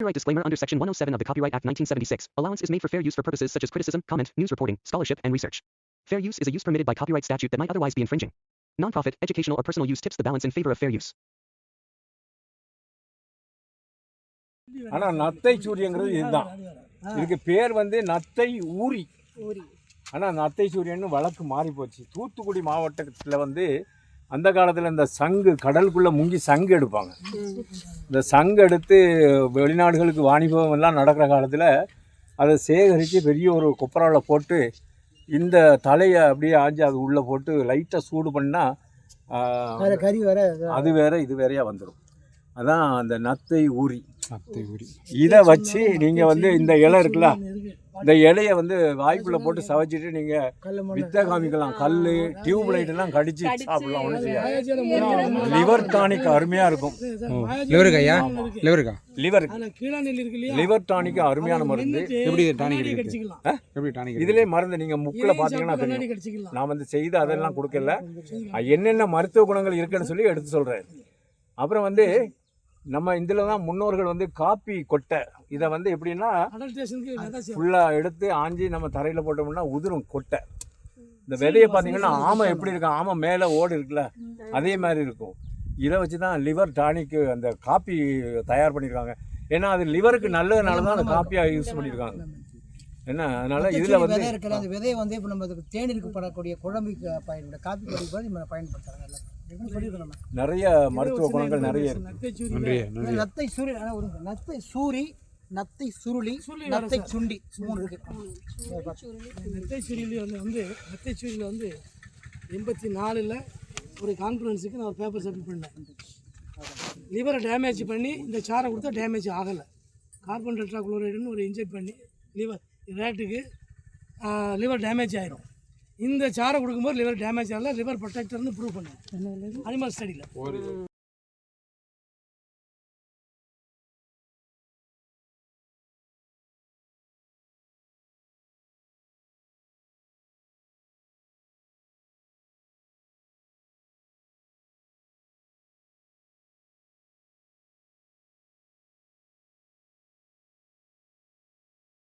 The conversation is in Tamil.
Copyright disclaimer under Section 107 of the Copyright Act 1976. Allowance is made for fair use for purposes such as criticism, comment, news reporting, scholarship, and research. Fair use is a use permitted by copyright statute that might otherwise be infringing. Nonprofit, educational, or personal use tips the balance in favor of fair use. ஆனா நத்தை சூரியங்கிறது இதுதான் இதுக்கு பேர் வந்து நத்தை ஊரி ஊரி ஆனா நத்தை சூரியன்னு வழக்கு மாறி போச்சு தூத்துக்குடி மாவட்டத்தில் வந்து அந்த காலத்தில் இந்த சங்கு கடலுக்குள்ளே முங்கி சங்கு எடுப்பாங்க. இந்த சங்கு எடுத்து வெளிநாடுகளுக்கு வாணிபம் எல்லாம் நடக்கிற காலத்தில் அதை சேகரித்து பெரிய ஒரு கொப்பராவில் போட்டு இந்த தலையை அப்படியே ஆஞ்சி அது உள்ளே போட்டு லைட்டாக சூடு பண்ணால் கறி வர அது வேற. இது வேறையாக வந்துடும் அதான் அந்த நத்தை ஊரி நத்தை உரி இதை வச்சு நீங்கள் வந்து இந்த இலை இருக்குல்ல இந்த இலையை வந்து வாய்க்குள்ளே போட்டு சவைச்சிட்டு நீங்கள் கல்ல வித்தை காமிக்கலாம். கல் டியூப் லைட் எல்லாம் கடிச்சு. சாப்பிடலாம் ஒன்றும் செய்யாது. லிவர் டானிக் அருமையாக இருக்கும். லிவருக்கா ஐயா லிவருக்கா லிவர் கீழாநெல் இருக்கு இல்லையா? லிவர் டானிக் அருமையான மருந்து. எப்படி டானிக் எப்படி டானிக் இதிலே மருந்து நீங்கள் முக்கில் பார்த்தீங்கன்னா கண்ணாடி தெரியும் நான் வந்து செய்து அதெல்லாம் கொடுக்கல. அது என்னென்ன மருத்துவ குணங்கள் இருக்குன்னு சொல்லி எடுத்து சொல்கிறேன் அப்புறம் வந்து நம்ம இதில் தான் முன்னோர்கள் வந்து காப்பி கொட்டை. இதை வந்து எப்படின்னா. ஃபுல்லாக எடுத்து ஆஞ்சி நம்ம தரையில் போட்டோம்னா உதிரும் கொட்டை. இந்த விதையை பார்த்தீங்கன்னா ஆமை எப்படி இருக்கும்? ஆமை மேலே ஓடு இருக்குல்ல? அதே மாதிரி இருக்கும். இதை வச்சு தான் லிவர் டானிக்கு அந்த காப்பி தயார் பண்ணியிருக்காங்க ஏன்னா அது லிவருக்கு நல்லதுனால தான் அந்த காப்பியாக யூஸ் பண்ணியிருக்காங்க என்ன? அதனால இதில் வந்து விதை அந்த விதையை வந்து இப்போ நம்ம தேநீருக்கு படக்கூடிய குழம்புக்கு பயன்பட காப்பி பொடி நிறைய மருத்துவ குணங்கள் நிறைய இருக்கு. நத்தைச்சூரி நன்றி நன்றி நத்தை சூரி ஆனா ஒரு நிமிஷம். நத்தை சூரி நத்தை சுருளி சுருளி நத்தை சுண்டி மூணு இருக்கு நெத்தைச்சூரியில் வந்து வந்து நெத்தைச்சூரியில் வந்து எண்பத்தி நாலில் ஒரு கான்ஃபரன்ஸுக்கு நான் ஒரு பேப்பர் சப்மிட் பண்ணேன். லிவரை டேமேஜ் பண்ணி இந்த சாரை கொடுத்தா டேமேஜ் ஆகலை. கார்பன் டெட்ராக்ளோரைடுன்னு ஒரு இன்ஜெக்ட் பண்ணி லிவர் ரேட்டுக்கு லிவர் டேமேஜ் ஆயிரும். இந்த சாரை கொடுக்கும்போது லிவர் டேமேஜ் ஆகல லிவர் ப்ரொடெக்டர்னு ப்ரூவ் பண்ணேன். அனிமல் ஸ்டடியில்